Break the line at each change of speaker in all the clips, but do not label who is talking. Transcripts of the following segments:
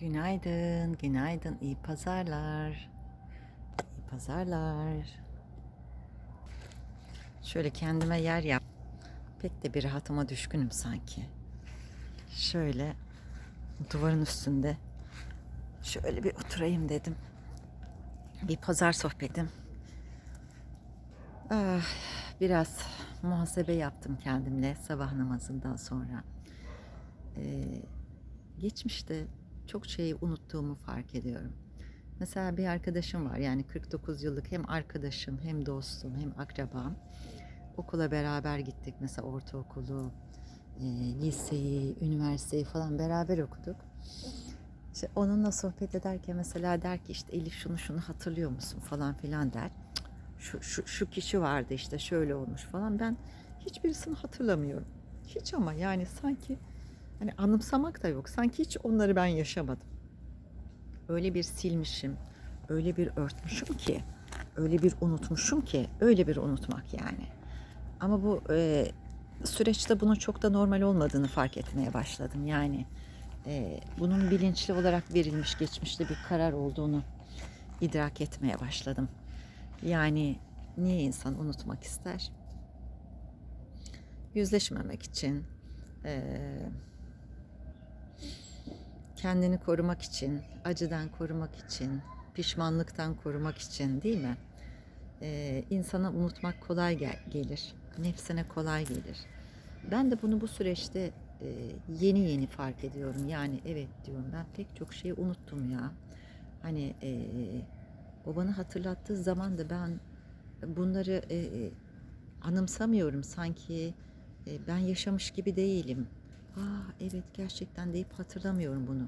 Günaydın, günaydın. İyi pazarlar. İyi pazarlar. Şöyle kendime yer yap. Pek de bir rahatıma düşkünüm sanki. Şöyle duvarın üstünde şöyle bir oturayım dedim. Bir pazar sohbetim. Ah, biraz muhasebe yaptım kendimle sabah namazından sonra. Ee, geçmişte çok şeyi unuttuğumu fark ediyorum. Mesela bir arkadaşım var yani 49 yıllık hem arkadaşım hem dostum hem akrabam. Okula beraber gittik mesela ortaokulu, e, liseyi, üniversiteyi falan beraber okuduk. İşte onunla sohbet ederken mesela der ki işte Elif şunu şunu hatırlıyor musun falan filan der. Şu, şu, şu kişi vardı işte şöyle olmuş falan. Ben hiçbirisini hatırlamıyorum. Hiç ama yani sanki hani anımsamak da yok. Sanki hiç onları ben yaşamadım. Öyle bir silmişim, öyle bir örtmüşüm ki, öyle bir unutmuşum ki, öyle bir unutmak yani. Ama bu e, süreçte bunun çok da normal olmadığını fark etmeye başladım. Yani e, bunun bilinçli olarak verilmiş geçmişte bir karar olduğunu idrak etmeye başladım. Yani niye insan unutmak ister? Yüzleşmemek için, e, kendini korumak için, acıdan korumak için, pişmanlıktan korumak için değil mi? Ee, insana unutmak kolay gel- gelir. Nefsine kolay gelir. Ben de bunu bu süreçte e, yeni yeni fark ediyorum. Yani evet diyorum ben pek çok şeyi unuttum ya. Hani e, o bana hatırlattığı zaman da ben bunları e, e, anımsamıyorum. Sanki e, ben yaşamış gibi değilim. Aa evet gerçekten deyip hatırlamıyorum bunu.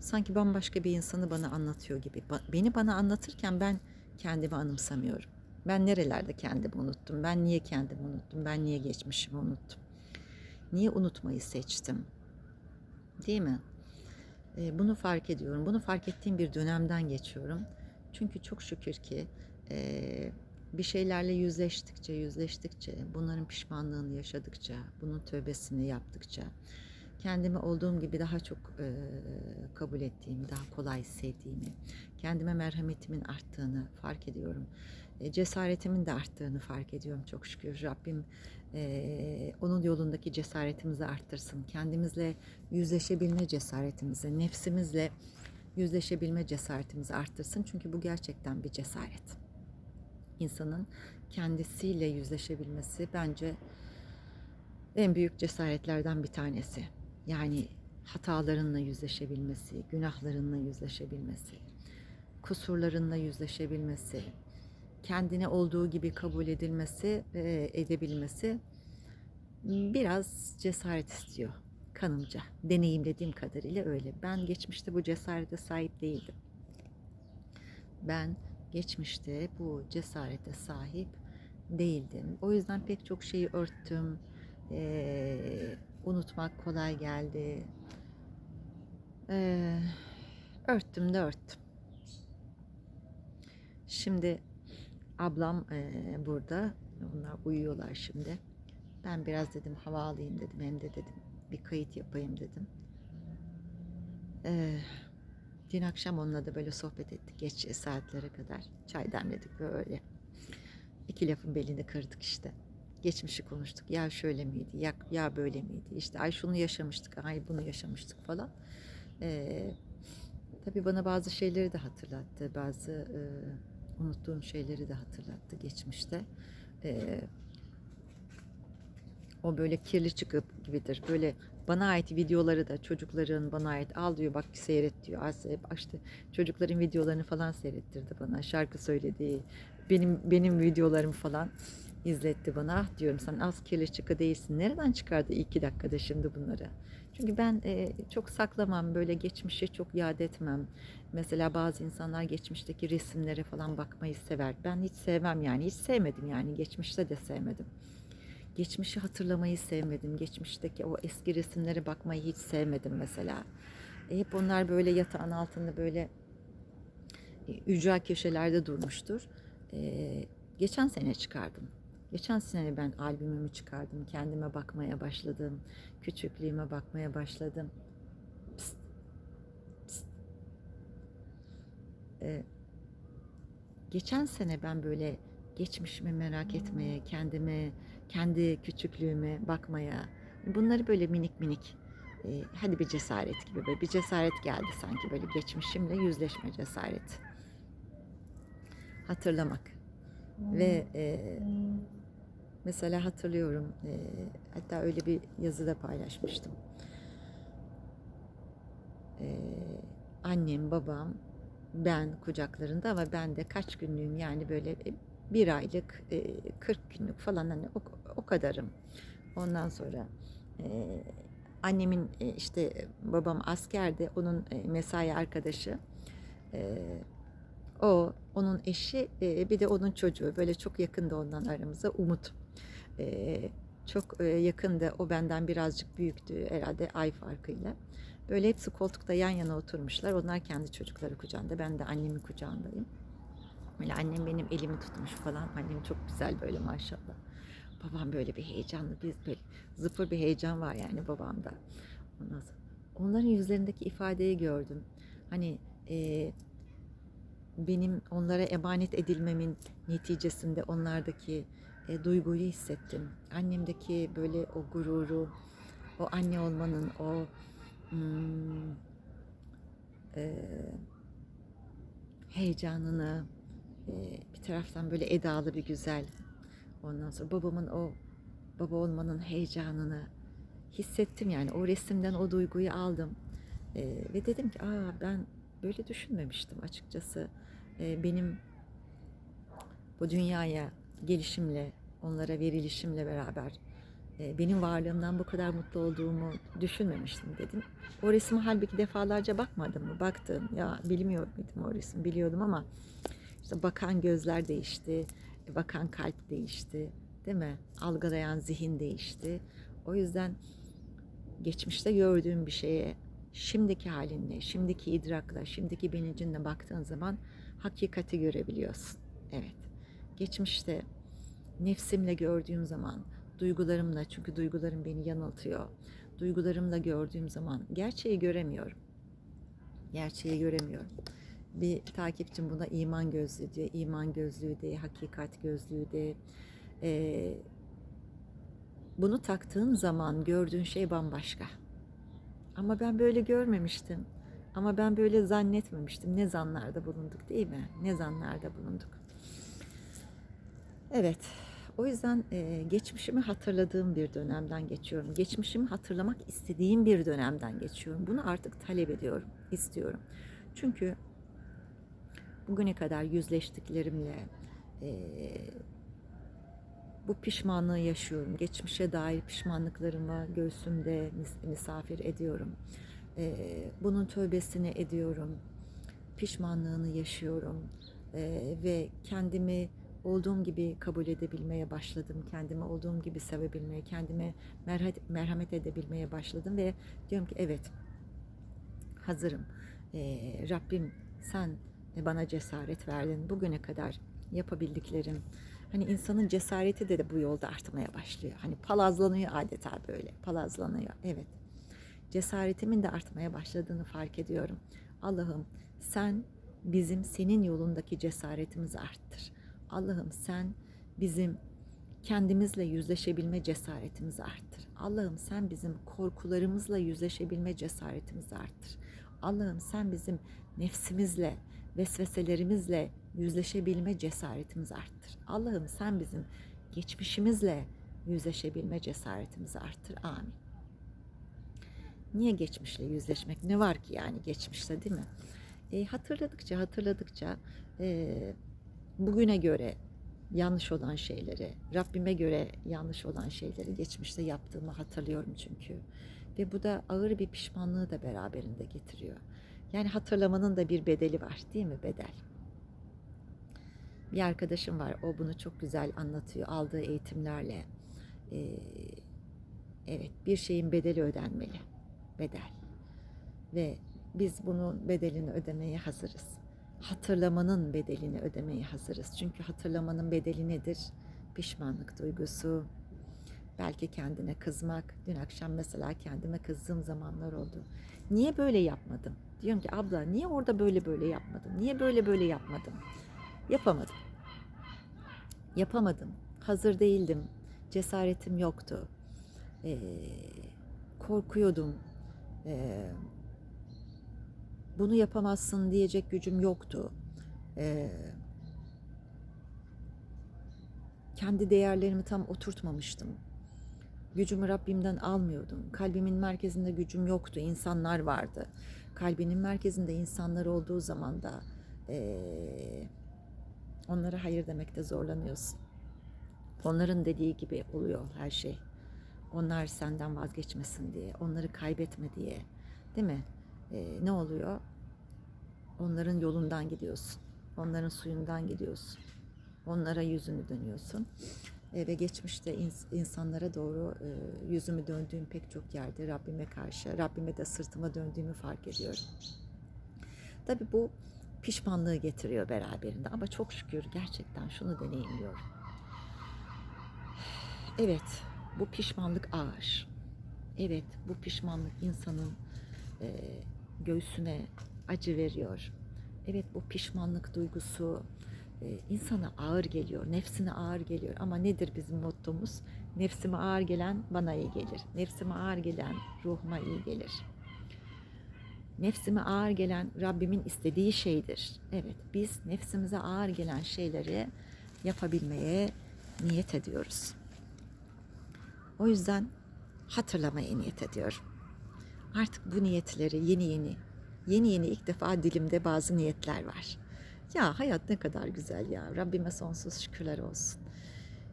Sanki bambaşka bir insanı bana anlatıyor gibi. Beni bana anlatırken ben kendimi anımsamıyorum. Ben nerelerde kendimi unuttum? Ben niye kendimi unuttum? Ben niye geçmişimi unuttum? Niye unutmayı seçtim? Değil mi? E, bunu fark ediyorum. Bunu fark ettiğim bir dönemden geçiyorum. Çünkü çok şükür ki e, bir şeylerle yüzleştikçe, yüzleştikçe, bunların pişmanlığını yaşadıkça, bunun tövbesini yaptıkça, kendimi olduğum gibi daha çok e, kabul ettiğimi, daha kolay sevdiğimi, kendime merhametimin arttığını fark ediyorum. E, cesaretimin de arttığını fark ediyorum çok şükür. Rabbim e, onun yolundaki cesaretimizi arttırsın. Kendimizle yüzleşebilme cesaretimizi, nefsimizle yüzleşebilme cesaretimizi arttırsın. Çünkü bu gerçekten bir cesaret insanın kendisiyle yüzleşebilmesi bence en büyük cesaretlerden bir tanesi. Yani hatalarınla yüzleşebilmesi, günahlarınla yüzleşebilmesi, kusurlarınla yüzleşebilmesi, kendine olduğu gibi kabul edilmesi, edebilmesi biraz cesaret istiyor kanımca. Deneyimlediğim kadarıyla öyle. Ben geçmişte bu cesarete sahip değildim. Ben geçmişte bu cesarete sahip değildim. O yüzden pek çok şeyi örttüm. Ee, unutmak kolay geldi. Ee, örttüm de örttüm. Şimdi ablam e, burada. Onlar uyuyorlar şimdi. Ben biraz dedim hava alayım dedim. Hem de dedim bir kayıt yapayım dedim. Ee, Dün akşam onunla da böyle sohbet ettik geç saatlere kadar. Çay demledik böyle. İki lafın belini kırdık işte. Geçmişi konuştuk. Ya şöyle miydi? Ya, ya böyle miydi? İşte ay şunu yaşamıştık, ay bunu yaşamıştık falan. Ee, tabii bana bazı şeyleri de hatırlattı. Bazı e, unuttuğum şeyleri de hatırlattı geçmişte. Ee, o böyle kirli çıkıp gibidir. Böyle bana ait videoları da çocukların bana ait al diyor bak seyret diyor. Hep işte çocukların videolarını falan seyrettirdi bana. Şarkı söylediği benim benim videolarımı falan izletti bana. Ah diyorum sen az kirli çıkı değilsin. Nereden çıkardı iki dakikada şimdi bunları? Çünkü ben e, çok saklamam, böyle geçmişe çok yad etmem. Mesela bazı insanlar geçmişteki resimlere falan bakmayı sever. Ben hiç sevmem yani, hiç sevmedim yani, geçmişte de sevmedim. Geçmişi hatırlamayı sevmedim. Geçmişteki o eski resimlere bakmayı hiç sevmedim mesela. E, hep onlar böyle yatağın altında böyle e, ücra köşelerde durmuştur. E, geçen sene çıkardım. Geçen sene ben albümümü çıkardım. Kendime bakmaya başladım. Küçüklüğüme bakmaya başladım. Pst, pst. e, geçen sene ben böyle geçmişimi merak etmeye, kendime, kendi küçüklüğüme bakmaya, bunları böyle minik minik e, hadi bir cesaret gibi böyle bir cesaret geldi sanki böyle geçmişimle yüzleşme cesareti. Hatırlamak. Ve e, mesela hatırlıyorum e, hatta öyle bir yazıda paylaşmıştım. E, annem, babam, ben kucaklarında ama ben de kaç günlüğüm yani böyle e, bir aylık, e, 40 günlük falan hani o, o kadarım. Ondan sonra e, annemin e, işte babam askerdi, onun e, mesai arkadaşı. O, onun eşi, bir de onun çocuğu. Böyle çok yakındı ondan aramıza. Umut. Çok e, yakındı. O benden birazcık büyüktü herhalde ay farkıyla. Böyle hepsi koltukta yan yana oturmuşlar. Onlar kendi çocukları kucağında. Ben de annemin kucağındayım. Böyle annem benim elimi tutmuş falan. Annem çok güzel böyle maşallah. Babam böyle bir heyecanlı, bir böyle zıpır bir heyecan var yani babamda. Onların yüzlerindeki ifadeyi gördüm. Hani e, benim onlara emanet edilmemin neticesinde onlardaki e, duyguyu hissettim. Annemdeki böyle o gururu, o anne olmanın o hmm, e, heyecanını, bir taraftan böyle edalı bir güzel. Ondan sonra babamın o baba olmanın heyecanını hissettim yani o resimden o duyguyu aldım. E, ve dedim ki aa ben böyle düşünmemiştim açıkçası. E, benim bu dünyaya gelişimle, onlara verilişimle beraber e, benim varlığımdan bu kadar mutlu olduğumu düşünmemiştim dedim. O resmi halbuki defalarca bakmadım mı? Baktım. Ya bilmiyor muydum o resim? Biliyordum ama işte bakan gözler değişti, bakan kalp değişti, değil mi? Algılayan zihin değişti. O yüzden geçmişte gördüğüm bir şeye şimdiki halinle, şimdiki idrakla, şimdiki bilincinle baktığın zaman hakikati görebiliyorsun. Evet. Geçmişte nefsimle gördüğüm zaman, duygularımla çünkü duygularım beni yanıltıyor. Duygularımla gördüğüm zaman gerçeği göremiyorum. Gerçeği göremiyorum. Bir takipçim buna iman gözlüğü diyor. İman gözlüğü de, hakikat gözlüğü de. Ee, bunu taktığın zaman gördüğün şey bambaşka. Ama ben böyle görmemiştim. Ama ben böyle zannetmemiştim. Ne zanlarda bulunduk değil mi? Ne zanlarda bulunduk. Evet. O yüzden e, geçmişimi hatırladığım bir dönemden geçiyorum. Geçmişimi hatırlamak istediğim bir dönemden geçiyorum. Bunu artık talep ediyorum, istiyorum. Çünkü bugüne kadar yüzleştiklerimle e, bu pişmanlığı yaşıyorum. Geçmişe dair pişmanlıklarımı göğsümde mis- misafir ediyorum. E, bunun tövbesini ediyorum. Pişmanlığını yaşıyorum. E, ve kendimi olduğum gibi kabul edebilmeye başladım. Kendimi olduğum gibi sevebilmeye, kendime merhamet, merhamet edebilmeye başladım ve diyorum ki evet hazırım. Ee, Rabbim sen bana cesaret verdin. Bugüne kadar yapabildiklerim. Hani insanın cesareti de, de bu yolda artmaya başlıyor. Hani palazlanıyor adeta böyle. Palazlanıyor. Evet. Cesaretimin de artmaya başladığını fark ediyorum. Allah'ım sen bizim senin yolundaki cesaretimizi arttır. Allah'ım sen bizim kendimizle yüzleşebilme cesaretimizi arttır. Allah'ım sen bizim korkularımızla yüzleşebilme cesaretimizi arttır. Allah'ım sen bizim nefsimizle, vesveselerimizle yüzleşebilme cesaretimizi arttır. Allah'ım sen bizim geçmişimizle yüzleşebilme cesaretimizi arttır. Amin. Niye geçmişle yüzleşmek? Ne var ki yani geçmişte değil mi? E, hatırladıkça hatırladıkça e, bugüne göre yanlış olan şeyleri, Rabbime göre yanlış olan şeyleri geçmişte yaptığımı hatırlıyorum çünkü. Ve bu da ağır bir pişmanlığı da beraberinde getiriyor. Yani hatırlamanın da bir bedeli var değil mi bedel? Bir arkadaşım var o bunu çok güzel anlatıyor aldığı eğitimlerle. Ee, evet bir şeyin bedeli ödenmeli. Bedel. Ve biz bunun bedelini ödemeye hazırız hatırlamanın bedelini ödemeye hazırız. Çünkü hatırlamanın bedeli nedir? Pişmanlık duygusu, belki kendine kızmak. Dün akşam mesela kendime kızdığım zamanlar oldu. Niye böyle yapmadım? Diyorum ki abla niye orada böyle böyle yapmadın? Niye böyle böyle yapmadın? Yapamadım. Yapamadım. Hazır değildim. Cesaretim yoktu. Ee, korkuyordum. Ee, bunu yapamazsın diyecek gücüm yoktu. Ee, kendi değerlerimi tam oturtmamıştım. Gücümü Rabbimden almıyordum. Kalbimin merkezinde gücüm yoktu. İnsanlar vardı. Kalbinin merkezinde insanlar olduğu zaman da eee, onlara hayır demekte zorlanıyorsun. Onların dediği gibi oluyor her şey. Onlar senden vazgeçmesin diye, onları kaybetme diye. Değil mi? Eee, ne oluyor? Onların yolundan gidiyorsun. Onların suyundan gidiyorsun. Onlara yüzünü dönüyorsun. Ve geçmişte ins- insanlara doğru e, yüzümü döndüğüm pek çok yerde Rabbime karşı, Rabbime de sırtıma döndüğümü fark ediyorum. Tabi bu pişmanlığı getiriyor beraberinde ama çok şükür gerçekten şunu deneyimliyorum. Evet, bu pişmanlık ağır. Evet, bu pişmanlık insanın e, göğsüne acı veriyor. Evet, bu pişmanlık duygusu insana ağır geliyor, nefsine ağır geliyor. Ama nedir bizim mottomuz? Nefsime ağır gelen bana iyi gelir. Nefsime ağır gelen ruhuma iyi gelir. Nefsime ağır gelen Rabbimin istediği şeydir. Evet, biz nefsimize ağır gelen şeyleri yapabilmeye niyet ediyoruz. O yüzden hatırlamaya niyet ediyorum. Artık bu niyetleri yeni yeni, yeni yeni ilk defa dilimde bazı niyetler var. Ya hayat ne kadar güzel ya. Rabbime sonsuz şükürler olsun.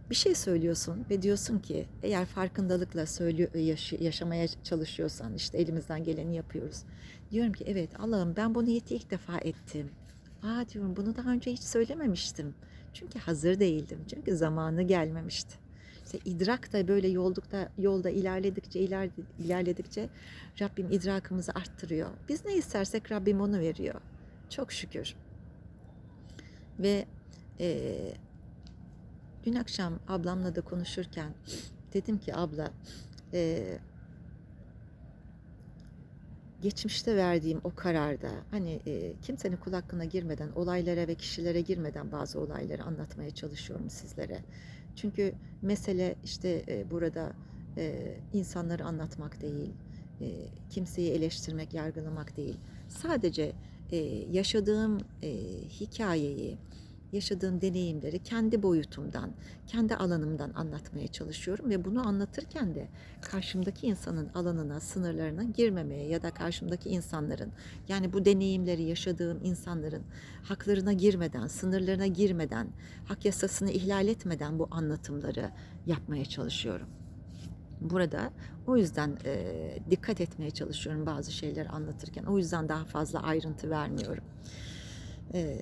Bir şey söylüyorsun ve diyorsun ki eğer farkındalıkla söylüyor, yaşı- yaşamaya çalışıyorsan işte elimizden geleni yapıyoruz. Diyorum ki evet Allah'ım ben bu niyeti ilk defa ettim. Aa diyorum bunu daha önce hiç söylememiştim. Çünkü hazır değildim. Çünkü zamanı gelmemişti. İşte idrak da böyle yoldukta, yolda ilerledikçe iler, ilerledikçe Rabbim idrakımızı arttırıyor. Biz ne istersek Rabbim onu veriyor. Çok şükür. Ve eee, dün akşam ablamla da konuşurken dedim ki abla eee, geçmişte verdiğim o kararda hani eee, kimsenin kul hakkına girmeden olaylara ve kişilere girmeden bazı olayları anlatmaya çalışıyorum sizlere. Çünkü mesele işte eee, burada eee, insanları anlatmak değil, eee, kimseyi eleştirmek, yargılamak değil. Sadece eee, yaşadığım eee, hikayeyi, yaşadığım deneyimleri kendi boyutumdan, kendi alanımdan anlatmaya çalışıyorum ve bunu anlatırken de karşımdaki insanın alanına, sınırlarına girmemeye ya da karşımdaki insanların yani bu deneyimleri yaşadığım insanların haklarına girmeden, sınırlarına girmeden, hak yasasını ihlal etmeden bu anlatımları yapmaya çalışıyorum. Burada o yüzden e, dikkat etmeye çalışıyorum bazı şeyleri anlatırken. O yüzden daha fazla ayrıntı vermiyorum. E,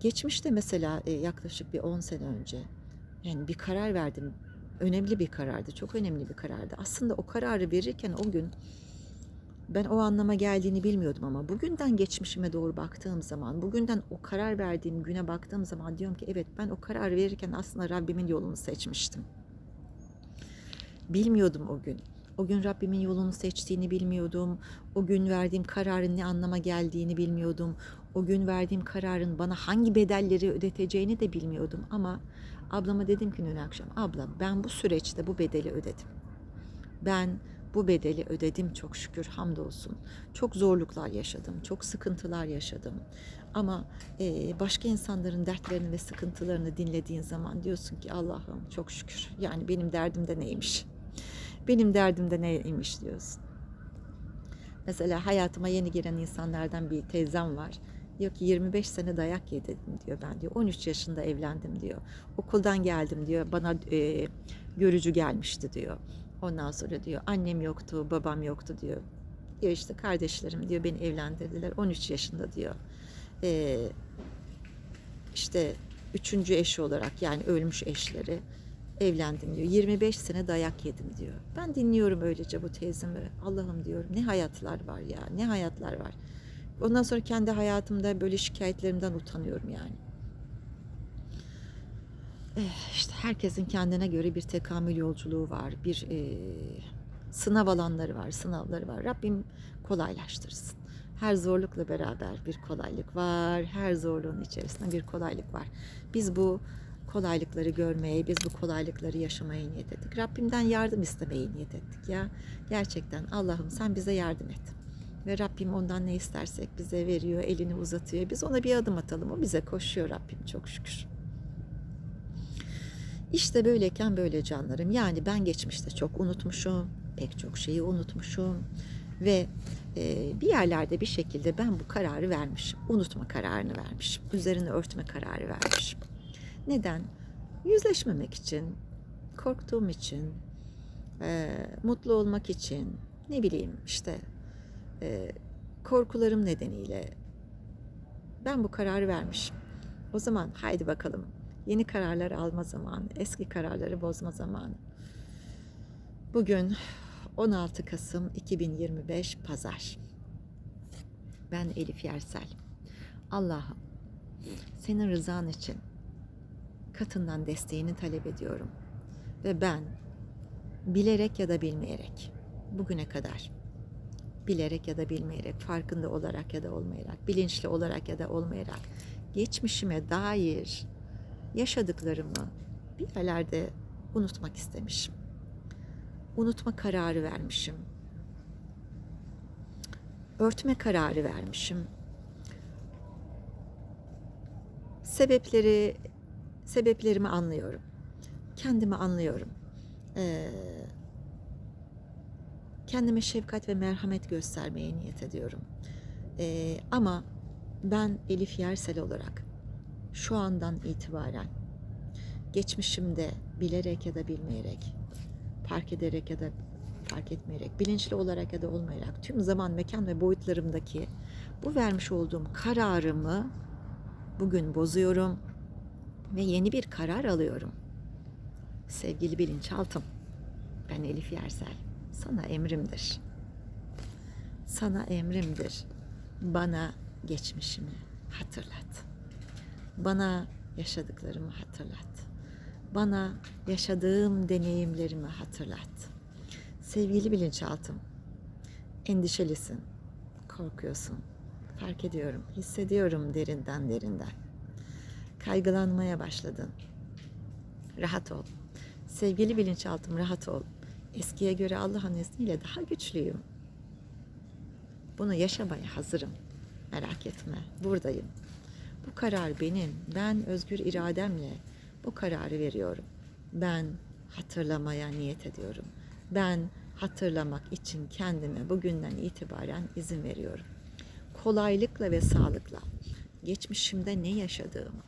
geçmişte mesela e, yaklaşık bir 10 sene önce yani bir karar verdim. Önemli bir karardı. Çok önemli bir karardı. Aslında o kararı verirken o gün ben o anlama geldiğini bilmiyordum ama bugünden geçmişime doğru baktığım zaman, bugünden o karar verdiğim güne baktığım zaman diyorum ki evet ben o kararı verirken aslında Rabbimin yolunu seçmiştim. Bilmiyordum o gün. O gün Rabbimin yolunu seçtiğini bilmiyordum. O gün verdiğim kararın ne anlama geldiğini bilmiyordum. O gün verdiğim kararın bana hangi bedelleri ödeteceğini de bilmiyordum. Ama ablama dedim ki dün akşam, abla ben bu süreçte bu bedeli ödedim. Ben bu bedeli ödedim çok şükür hamdolsun. Çok zorluklar yaşadım, çok sıkıntılar yaşadım. Ama e, başka insanların dertlerini ve sıkıntılarını dinlediğin zaman diyorsun ki Allah'ım çok şükür. Yani benim derdim de neymiş? Benim derdim de neymiş diyorsun. Mesela hayatıma yeni giren insanlardan bir teyzem var. Diyor ki 25 sene dayak yedim diyor ben diyor. 13 yaşında evlendim diyor. Okuldan geldim diyor. Bana e, görücü gelmişti diyor. Ondan sonra diyor annem yoktu, babam yoktu diyor. Diyor işte kardeşlerim diyor beni evlendirdiler 13 yaşında diyor. E, işte üçüncü eşi olarak yani ölmüş eşleri evlendim diyor. 25 sene dayak yedim diyor. Ben dinliyorum öylece bu teyzemi. Allah'ım diyorum ne hayatlar var ya ne hayatlar var. Ondan sonra kendi hayatımda böyle şikayetlerimden utanıyorum yani. Eh, işte herkesin kendine göre bir tekamül yolculuğu var. Bir e, sınav alanları var, sınavları var. Rabbim kolaylaştırsın. Her zorlukla beraber bir kolaylık var. Her zorluğun içerisinde bir kolaylık var. Biz bu kolaylıkları görmeye, biz bu kolaylıkları yaşamaya niyet ettik. Rabbimden yardım istemeye niyet ettik ya. Gerçekten Allah'ım sen bize yardım et. Ve Rabbim ondan ne istersek bize veriyor, elini uzatıyor. Biz ona bir adım atalım. O bize koşuyor Rabbim çok şükür. İşte böyleyken böyle canlarım. Yani ben geçmişte çok unutmuşum. Pek çok şeyi unutmuşum. Ve e, bir yerlerde bir şekilde ben bu kararı vermişim. Unutma kararını vermişim. Üzerine örtme kararı vermişim. Neden? Yüzleşmemek için, korktuğum için, e, mutlu olmak için, ne bileyim işte e, korkularım nedeniyle ben bu kararı vermişim. O zaman haydi bakalım yeni kararlar alma zamanı, eski kararları bozma zamanı. Bugün 16 Kasım 2025 Pazar. Ben Elif Yersel. Allah'ım senin rızan için katından desteğini talep ediyorum. Ve ben bilerek ya da bilmeyerek bugüne kadar bilerek ya da bilmeyerek, farkında olarak ya da olmayarak, bilinçli olarak ya da olmayarak geçmişime dair yaşadıklarımı bir yerlerde unutmak istemişim. Unutma kararı vermişim. Örtme kararı vermişim. Sebepleri sebeplerimi anlıyorum. Kendimi anlıyorum. Ee, kendime şefkat ve merhamet göstermeye niyet ediyorum. Ee, ama ben Elif Yersel olarak şu andan itibaren geçmişimde bilerek ya da bilmeyerek, fark ederek ya da fark etmeyerek, bilinçli olarak ya da olmayarak tüm zaman, mekan ve boyutlarımdaki bu vermiş olduğum kararımı bugün bozuyorum ve yeni bir karar alıyorum. Sevgili bilinçaltım, ben Elif Yersel. Sana emrimdir. Sana emrimdir. Bana geçmişimi hatırlat. Bana yaşadıklarımı hatırlat. Bana yaşadığım deneyimlerimi hatırlat. Sevgili bilinçaltım, endişelisin, korkuyorsun. Fark ediyorum, hissediyorum derinden derinden. Kaygılanmaya başladın. Rahat ol. Sevgili bilinçaltım rahat ol. Eskiye göre Allah'ın izniyle daha güçlüyüm. Bunu yaşamaya hazırım. Merak etme, buradayım. Bu karar benim. Ben özgür irademle bu kararı veriyorum. Ben hatırlamaya niyet ediyorum. Ben hatırlamak için kendime bugünden itibaren izin veriyorum. Kolaylıkla ve sağlıkla geçmişimde ne yaşadığımı,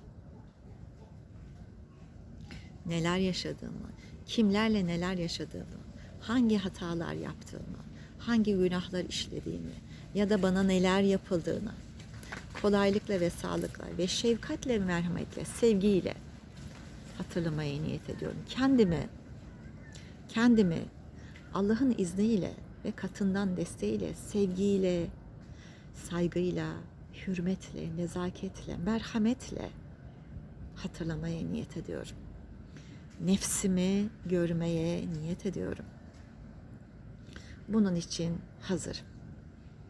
neler yaşadığımı, kimlerle neler yaşadığımı, hangi hatalar yaptığımı, hangi günahlar işlediğimi ya da bana neler yapıldığını kolaylıkla ve sağlıkla ve şefkatle, merhametle, sevgiyle hatırlamaya niyet ediyorum. Kendimi, kendimi Allah'ın izniyle ve katından desteğiyle, sevgiyle, saygıyla, hürmetle, nezaketle, merhametle hatırlamaya niyet ediyorum. Nefsimi görmeye niyet ediyorum. Bunun için hazır.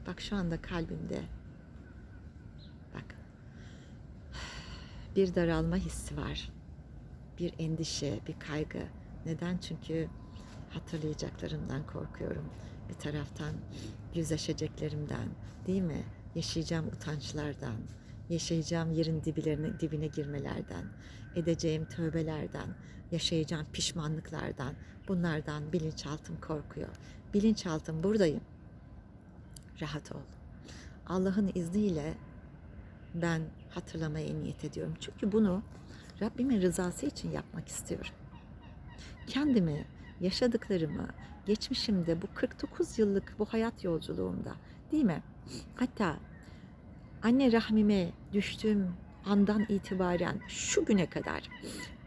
Bak şu anda kalbimde bak bir daralma hissi var. Bir endişe, bir kaygı. Neden? Çünkü hatırlayacaklarımdan korkuyorum. Bir taraftan yüzleşeceklerimden, değil mi? Yaşayacağım utançlardan, yaşayacağım yerin dibilerine, dibine girmelerden, edeceğim tövbelerden, yaşayacağım pişmanlıklardan, bunlardan bilinçaltım korkuyor. Bilinçaltım buradayım. Rahat ol. Allah'ın izniyle ben hatırlamaya niyet ediyorum. Çünkü bunu Rabbimin rızası için yapmak istiyorum. Kendimi, yaşadıklarımı, geçmişimde bu 49 yıllık bu hayat yolculuğumda değil mi? Hatta anne rahmime düştüğüm andan itibaren şu güne kadar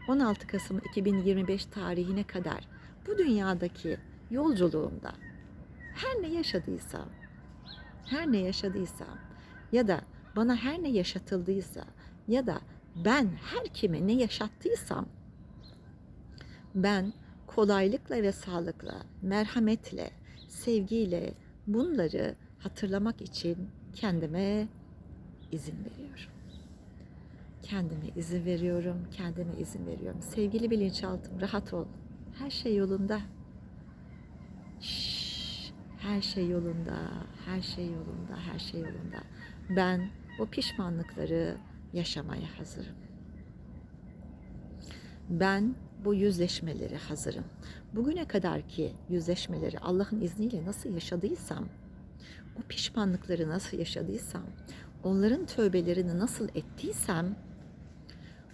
16 Kasım 2025 tarihine kadar bu dünyadaki yolculuğumda her ne yaşadıysam, her ne yaşadıysam ya da bana her ne yaşatıldıysa ya da ben her kime ne yaşattıysam ben kolaylıkla ve sağlıkla, merhametle, sevgiyle bunları hatırlamak için kendime izin veriyorum. Kendime izin veriyorum, kendime izin veriyorum. Sevgili bilinçaltım, rahat ol. Her şey yolunda. Şşş, her şey yolunda, her şey yolunda, her şey yolunda. Ben o pişmanlıkları yaşamaya hazırım. Ben bu yüzleşmeleri hazırım. Bugüne kadar ki yüzleşmeleri Allah'ın izniyle nasıl yaşadıysam, o pişmanlıkları nasıl yaşadıysam, onların tövbelerini nasıl ettiysem,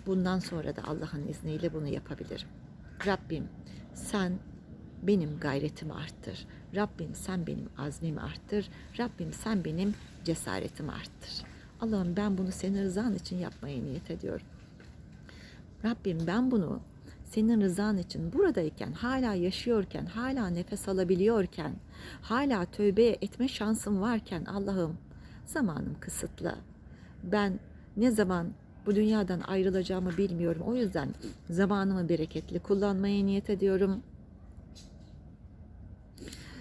bundan sonra da Allah'ın izniyle bunu yapabilirim. Rabbim sen benim gayretimi arttır. Rabbim sen benim azmimi arttır. Rabbim sen benim cesaretimi arttır. Allah'ım ben bunu senin rızan için yapmaya niyet ediyorum. Rabbim ben bunu senin rızan için buradayken, hala yaşıyorken, hala nefes alabiliyorken, hala tövbe etme şansım varken Allah'ım zamanım kısıtlı. Ben ne zaman bu dünyadan ayrılacağımı bilmiyorum. O yüzden zamanımı bereketli kullanmaya niyet ediyorum.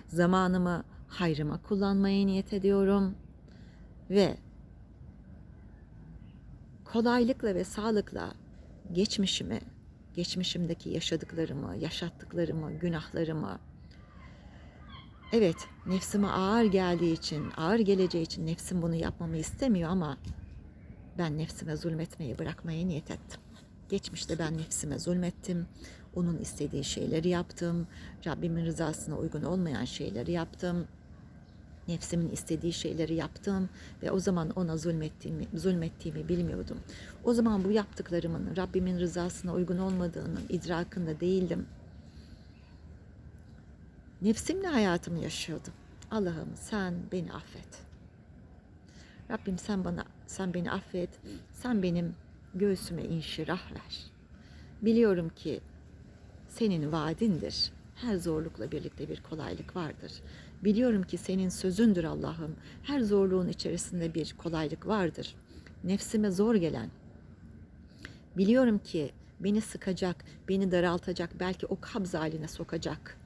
Zamanımı hayrıma kullanmaya niyet ediyorum. Ve kolaylıkla ve sağlıkla geçmişimi, geçmişimdeki yaşadıklarımı, yaşattıklarımı, günahlarımı, evet nefsime ağır geldiği için, ağır geleceği için nefsim bunu yapmamı istemiyor ama ben nefsime zulmetmeyi bırakmaya niyet ettim. Geçmişte ben nefsime zulmettim. Onun istediği şeyleri yaptım. Rabbimin rızasına uygun olmayan şeyleri yaptım. Nefsimin istediği şeyleri yaptım ve o zaman ona zulmettiğimi, zulmettiğimi bilmiyordum. O zaman bu yaptıklarımın Rabbimin rızasına uygun olmadığının idrakında değildim. Nefsimle hayatımı yaşıyordum. Allah'ım sen beni affet. Rabbim sen bana sen beni affet. Sen benim göğsüme inşirah ver. Biliyorum ki senin vaadindir. Her zorlukla birlikte bir kolaylık vardır. Biliyorum ki senin sözündür Allah'ım. Her zorluğun içerisinde bir kolaylık vardır. Nefsime zor gelen, biliyorum ki beni sıkacak, beni daraltacak, belki o kabz haline sokacak.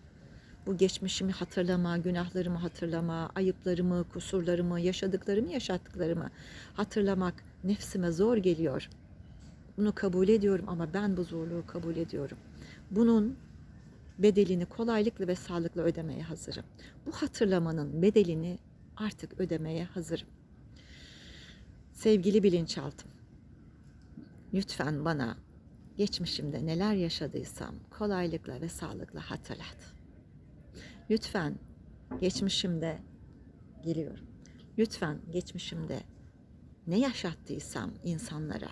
Bu geçmişimi hatırlama, günahlarımı hatırlama, ayıplarımı, kusurlarımı, yaşadıklarımı, yaşattıklarımı hatırlamak nefsime zor geliyor. Bunu kabul ediyorum ama ben bu zorluğu kabul ediyorum. Bunun bedelini kolaylıkla ve sağlıkla ödemeye hazırım. Bu hatırlamanın bedelini artık ödemeye hazırım. Sevgili bilinçaltım, lütfen bana geçmişimde neler yaşadıysam kolaylıkla ve sağlıkla hatırlat. Lütfen geçmişimde geliyorum. Lütfen geçmişimde ne yaşattıysam insanlara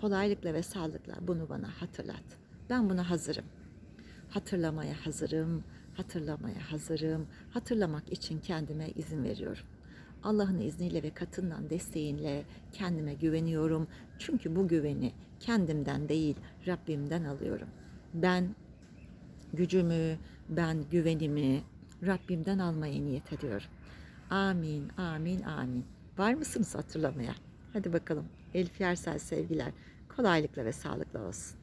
kolaylıkla ve sağlıkla bunu bana hatırlat. Ben buna hazırım. Hatırlamaya hazırım, hatırlamaya hazırım. Hatırlamak için kendime izin veriyorum. Allah'ın izniyle ve katından desteğinle kendime güveniyorum. Çünkü bu güveni kendimden değil Rabbimden alıyorum. Ben gücümü, ben güvenimi Rabbimden almaya niyet ediyorum. Amin, amin, amin. Var mısınız hatırlamaya? Hadi bakalım. Elif Yersel sevgiler. Kolaylıkla ve sağlıkla olsun.